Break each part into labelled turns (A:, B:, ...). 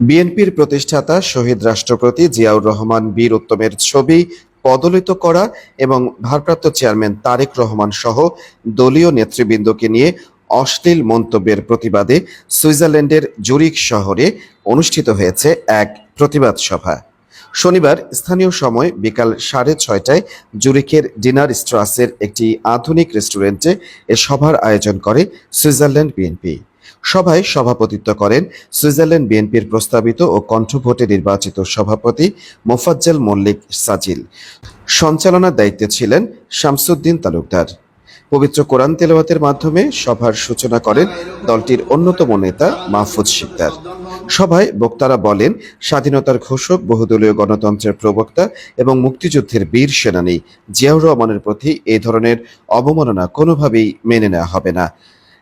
A: বিএনপির প্রতিষ্ঠাতা শহীদ রাষ্ট্রপতি জিয়াউর রহমান বীর উত্তমের ছবি পদলিত করা এবং ভারপ্রাপ্ত চেয়ারম্যান তারেক রহমান সহ দলীয় নেতৃবৃন্দকে নিয়ে অশ্লীল মন্তব্যের প্রতিবাদে সুইজারল্যান্ডের জুরিক শহরে অনুষ্ঠিত হয়েছে এক প্রতিবাদ সভা। শনিবার স্থানীয় সময় বিকাল সাড়ে ছয়টায় জুরিকের ডিনার স্ট্রাসের একটি আধুনিক রেস্টুরেন্টে এ সভার আয়োজন করে সুইজারল্যান্ড বিএনপি। সভায় সভাপতিত্ব করেন সুইজারল্যান্ড বিএনপির প্রস্তাবিত ও কণ্ঠভোটে নির্বাচিত সভাপতি মোফাজ্জল মল্লিক সাজিল। সঞ্চালনার দায়িত্বে ছিলেন শামসুদ্দিন তালুকদার। পবিত্র কোরআন তেলাওয়াতের মাধ্যমে সভার সূচনা করেন দলটির অন্যতম নেতা মাহফুজ শিকদার। সভায় বক্তারা বলেন, স্বাধীনতার ঘোষক, বহুদলীয় গণতন্ত্রের প্রবক্তা এবং মুক্তিযুদ্ধের বীর সেনানী জিয়াউর রহমানের প্রতি এই ধরনের অবমাননা কোনোভাবেই মেনে নেওয়া হবে না।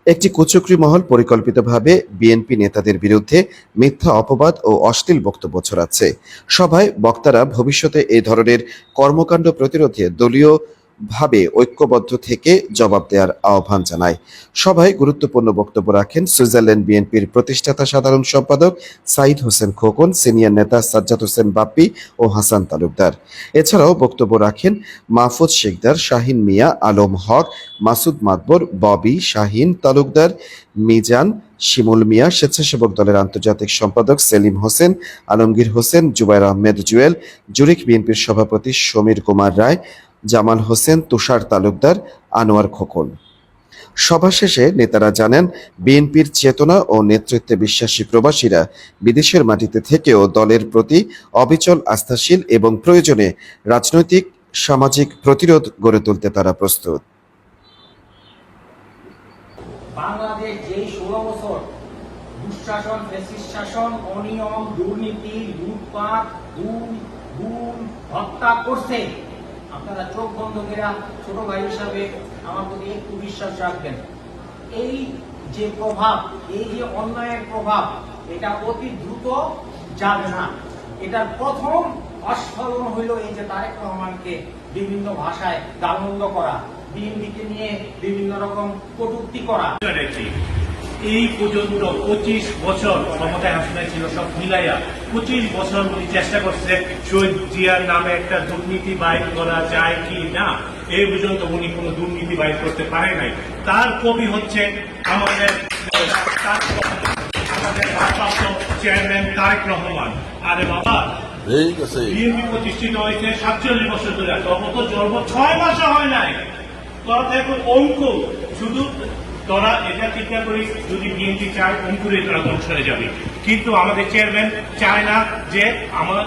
A: একটি কুচক্রী মহল পরিকল্পিতভাবে বিএনপি নেতাদের বিরুদ্ধে মিথ্যা অপবাদ ও অশ্লীল বক্তব্য ছড়াচ্ছে। সভায় বক্তারা ভবিষ্যতে এই ধরনের কর্মকাণ্ড প্রতিরোধে দলীয় ভাবে ঐক্যবদ্ধ থেকে জবাব দেওয়ার আহ্বান জানায়। সভায় গুরুত্বপূর্ণ বক্তব্য রাখেন সুইজারল্যান্ড বিএনপির প্রতিষ্ঠাতা সাধারণ সম্পাদক সাইদ হোসেন খোকন, সিনিয়র নেতা সাজ্জাদ হোসেন বাপ্পি ও হাসান তালুকদার। এছাড়াও বক্তব্য রাখেন মাহফুজ শেখদার, শাহিন মিয়া, আলম হক, মাসুদ মাতবর, ববি, শাহিন তালুকদার, মিজান, শিমুল মিয়া, স্বেচ্ছাসেবক দলের আন্তর্জাতিক সম্পাদক সেলিম হোসেন, আলমগীর হোসেন, জুবাইর আহমেদ জুয়েল জুরিক বিএনপির সভাপতি সমীর কুমার রায় জামাল হোসেন তুষার তালুকদার, আনোয়ার খোকন। সভা শেষে নেতারা জানান, বিএনপির চেতনা ও নেতৃত্বে বিশ্বাসী প্রবাসীরা বিদেশের মাটিতে থেকেও দলের প্রতি অবিচল, আস্থাশীল এবং প্রয়োজনে রাজনৈতিক, সামাজিক প্রতিরোধ গড়ে তুলতে তারা প্রস্তুত।
B: বাংলাদেশ যেই ষোলো বছর দুঃশাসন শাসন, অনিয়ম, দুর্নীতি, লুটপাট হত্যা করছে আপনারা চোখ বন্ধ কেরা ছোট ভাই হিসাবে আমার প্রতি একটু বিশ্বাস রাখবেন। এই যে প্রভাব, এই যে অন্যায়ের প্রভাব, এটা অতি দ্রুত যাবে না। এটার প্রথম আস্ফলন হইল এই যে তারেক রহমানকে বিভিন্ন ভাষায় গালমন্দ করা, বিএনপিকে নিয়ে বিভিন্ন রকম কটূক্তি করা।
C: এই পর্যন্ত পঁচিশ বছর ক্ষমতায় আসনে ছিল সব মিলাইয়া। পঁচিশ বছর উনি চেষ্টা করছে শহীদ জিয়ার নামে একটা দুর্নীতি বাইর করা যায় কি না এই পর্যন্ত উনি কোনো দুর্নীতি বাইর করতে পারে নাই। তার কবি হচ্ছে আমাদের আমাদের ভারপ্রাপ্ত চেয়ারম্যান তারেক রহমান। আরে বাবা বিএনপি প্রতিষ্ঠিত হয়েছে সাতচল্লিশ বছর ধরে তখন তো জন্ম ছয় মাসে হয় নাই। তোরা এখন অঙ্ক শুধু তোরা এটা চিন্তা করিস, যদি বিএনপি চায় অঙ্কুরে তোরা হয়ে যাবে। কিন্তু আমাদের চেয়ারম্যান চায় না যে আমার